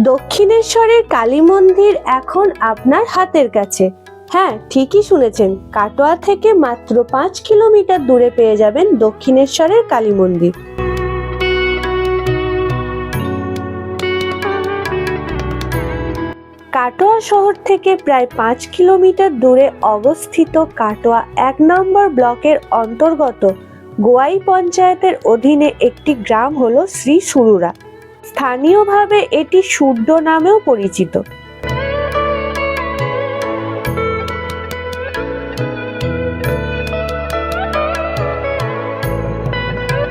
দক্ষিণেশ্বরের কালী মন্দির এখন আপনার হাতের কাছে। হ্যাঁ ঠিকই শুনেছেন, কাটোয়া থেকে মাত্র পাঁচ কিলোমিটার দূরে পেয়ে যাবেন দক্ষিণেশ্বরের কালী মন্দির। কাটোয়া শহর থেকে প্রায় পাঁচ কিলোমিটার দূরে অবস্থিত কাটোয়া এক নম্বর ব্লকের অন্তর্গত গোয়াই পঞ্চায়েতের অধীনে একটি গ্রাম হলো শ্রী সুরুরা। স্থানীয়ভাবে এটি শুদ্ধ নামেও পরিচিত।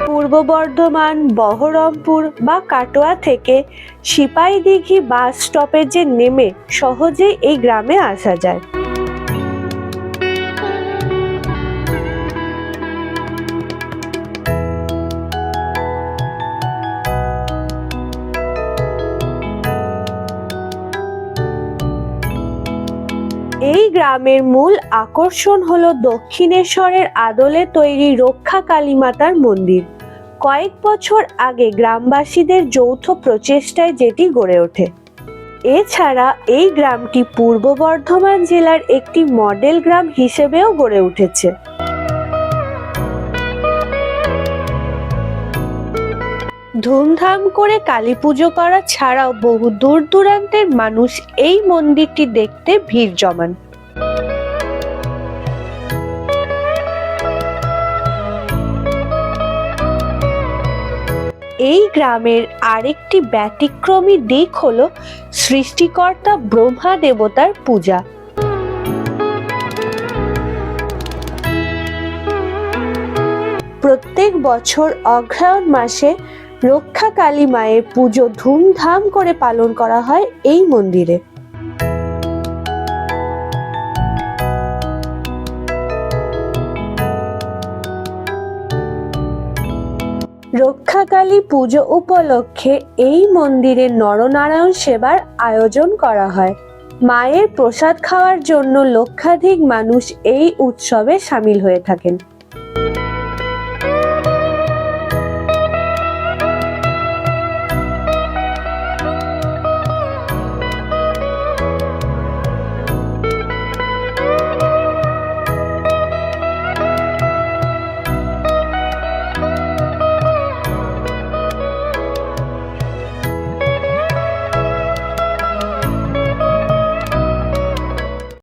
পূর্ব বর্ধমান, বহরমপুর বা কাটোয়া থেকে সিপাহীদিঘি বাস স্টপেজে নেমে সহজেই এই গ্রামে আসা যায়। এই গ্রামের মূল আকর্ষণ হল দক্ষিণেশ্বরের আদলে তৈরি রক্ষা কালীমাতার মন্দির। কয়েক বছর আগে গ্রামবাসীদের যৌথ প্রচেষ্টায় যেটি গড়ে ওঠে। এছাড়া এই গ্রামটি পূর্ব বর্ধমান জেলার একটি মডেল গ্রাম হিসেবেও গড়ে উঠেছে। ধুমধাম করে কালী পুজো করা ছাড়াও বহু দূর দূরান্তের মানুষ এই মন্দিরটি দেখতে ভিড় জমান। এই গ্রামের আরেকটি ব্যতিক্রমী দিক হলো সৃষ্টিকর্তা ব্রহ্মা দেবতার পূজা। প্রত্যেক বছর অগ্রহায়ণ মাসে রক্ষা কালী মায়ের পুজো ধুমধাম করে পালন করা হয় এই মন্দিরে। রক্ষাকালী পুজো উপলক্ষে এই মন্দিরে নরনারায়ণ সেবার আয়োজন করা হয়। মায়ের প্রসাদ খাওয়ার জন্য লক্ষাধিক মানুষ এই উৎসবে সামিল হয়ে থাকেন।